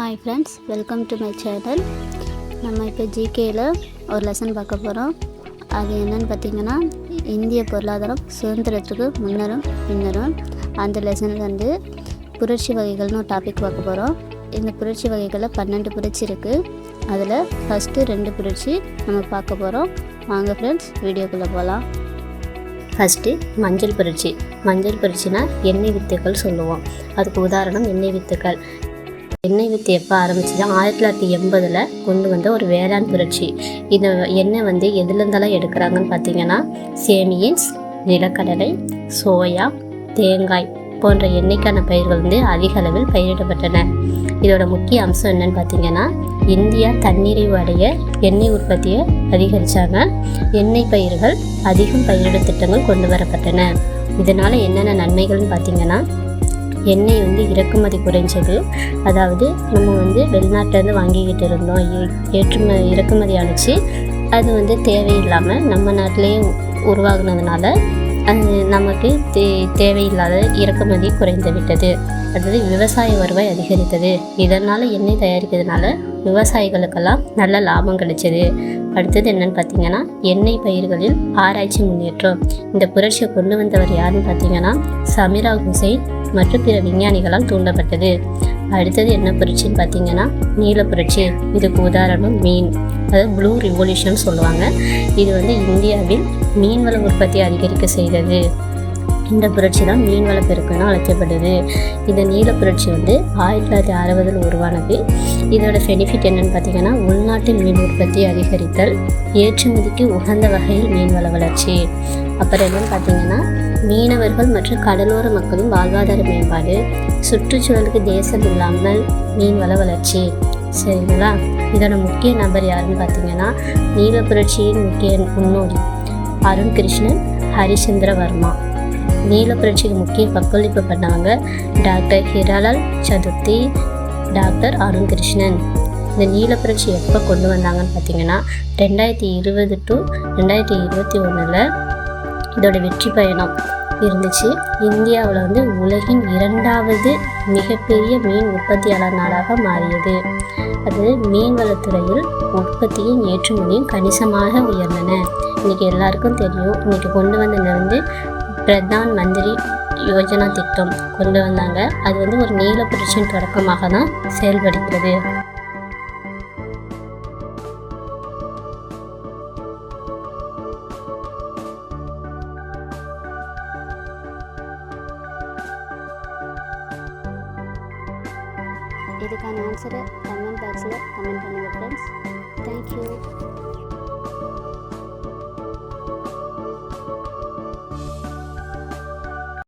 Hi friends welcome to my channel நம்ம இப்போ ஜிகேயில் ஒரு லெசன் பார்க்க போகிறோம் அது என்னன்னு பார்த்திங்கன்னா இந்திய பொருளாதாரம் சுதந்திரத்துக்கு முன்னரும் பின்னரும் அந்த லெசனில் வந்து புரட்சி வகைகள்னு ஒரு டாபிக் பார்க்க போகிறோம் இந்த புரட்சி வகைகளில் பன்னெண்டு புரட்சி இருக்குது அதில் ஃபஸ்ட்டு ரெண்டு புரட்சி நம்ம பார்க்க போகிறோம் வாங்க ஃப்ரெண்ட்ஸ் வீடியோக்குள்ளே போகலாம் ஃபஸ்ட்டு மஞ்சள் புரட்சி. மஞ்சள் புரட்சினா எண்ணெய் வித்துக்கள் சொல்லுவோம். அதுக்கு உதாரணம் எண்ணெய் வித்துக்கள். எண்ணெய் வித்து எப்போ ஆரம்பிச்சுதா ஆயிரத்தி தொள்ளாயிரத்தி எண்பதில் கொண்டு வந்த ஒரு வேளாண் புரட்சி. இந்த எண்ணெய் வந்து எதுலேருந்தெல்லாம் எடுக்கிறாங்கன்னு பார்த்தீங்கன்னா சேமியன்ஸ் நிலக்கடலை சோயா தேங்காய் போன்ற எண்ணெய்க்கான பயிர்கள் வந்து அதிக அளவில் பயிரிடப்பட்டன. இதோட முக்கிய அம்சம் என்னன்னு பார்த்தீங்கன்னா இந்தியா தன்னிறைவு அடைய எண்ணெய் உற்பத்தியை அதிகரித்தாங்க எண்ணெய் பயிர்கள் அதிகம் பயிரிட திட்டங்கள் கொண்டு வரப்பட்டன. இதனால் என்னென்ன நன்மைகள்னு பார்த்தீங்கன்னா எண்ணெய் வந்து இறக்குமதி குறைஞ்சது. அதாவது நம்ம வந்து வெளிநாட்டிலேருந்து வாங்கிக்கிட்டு இருந்தோம். ஏ- ஏற்றும இறக்குமதி ஆணுச்சு. அது வந்து தேவையில்லாமல் நம்ம நாட்டிலேயே உருவாகினதுனால அது நமக்கு தே தேவையில்லாத இறக்குமதி குறைந்து விட்டது. அடுத்தது விவசாய வருவாய் அதிகரித்தது. இதனால் எண்ணெய் தயாரிக்கிறதுனால விவசாயிகளுக்கெல்லாம் நல்ல லாபம் கிடைச்சது. அடுத்தது என்னன்னு பார்த்தீங்கன்னா எண்ணெய் பயிர்களில் ஆராய்ச்சி முன்னேற்றம். இந்த புரட்சியை கொண்டு வந்தவர் யாருன்னு பார்த்தீங்கன்னா சமீரா ஹுசைன் மற்றும் பிற விஞ்ஞானிகளால் தூண்டப்பட்டது. அடுத்தது என்ன புரட்சின்னு பார்த்தீங்கன்னா நீல புரட்சி. இதுக்கு உதாரணம் மீன். அதாவது ப்ளூ ரிவல்யூஷன் சொல்லுவாங்க. இது வந்து இந்தியாவில் மீன்வள உற்பத்தி அதிகரிக்க செய்தது. இந்த புரட்சி தான் மீன்வள பெருக்குன்னு அழைக்கப்படுது. இந்த நீல புரட்சி வந்து ஆயிரத்தி தொள்ளாயிரத்தி அறுபதில் உருவானது. இதோட பெனிஃபிட் என்னன்னு பார்த்தீங்கன்னா உள்நாட்டு மீன் உற்பத்தி அதிகரித்தல் ஏற்றுமதிக்கு உகந்த வகையில் மீன்வள வளர்ச்சி. அப்புறம் என்னன்னு பார்த்தீங்கன்னா மீனவர்கள் மற்றும் கடலோர மக்களின் வாழ்வாதார மேம்பாடு சுற்றுச்சூழலுக்கு தேசம் இல்லாமல் மீன்வள வளர்ச்சி. சரிங்களா? இதோட முக்கிய நபர் யாருன்னு பார்த்தீங்கன்னா நீல புரட்சியின் முக்கிய முன்னோடி அருண் கிருஷ்ணன் ஹரிச்சந்திர வர்மா நீல புரட்சிக்கு முக்கிய பங்களிப்பு பண்ணாங்க டாக்டர் ஹிராலால் சதுர்த்தி டாக்டர் அருண் கிருஷ்ணன் இந்த நீல புரட்சி எப்போ கொண்டு வந்தாங்கன்னு பார்த்தீங்கன்னா ரெண்டாயிரத்தி இருபது டு ரெண்டாயிரத்தி இருபத்தி ஒன்றில் இதோட வெற்றி பயணம் இருந்துச்சு. இந்தியாவில் வந்து உலகின் இரண்டாவது மிகப்பெரிய மீன் உற்பத்தியாளர் நாடாக மாறியது. அது மீன்வளத்துறையில் உற்பத்தியும் ஏற்றுமதியும் கணிசமாக உயர்ந்தன. இன்றைக்கி எல்லாருக்கும் தெரியும் இன்றைக்கி கொண்டு வந்தது வந்து பிரதான் மந்திரி யோஜனா திட்டம் கொண்டு வந்தாங்க. அது வந்து ஒரு நீல புரட்சியின் தொடக்கமாக தான் செயல்படுகிறது. ಇದಕ್ಕೆ ನಾನು ಆನ್ಸರ್ ಕಮೆಂಟ್ ಬಾಕ್ಸ್ನ ಕಮೆಂಟ್ ಮಾಡಿ ಫ್ರೆಂಡ್ಸ್ ಥ್ಯಾಂಕ್ ಯು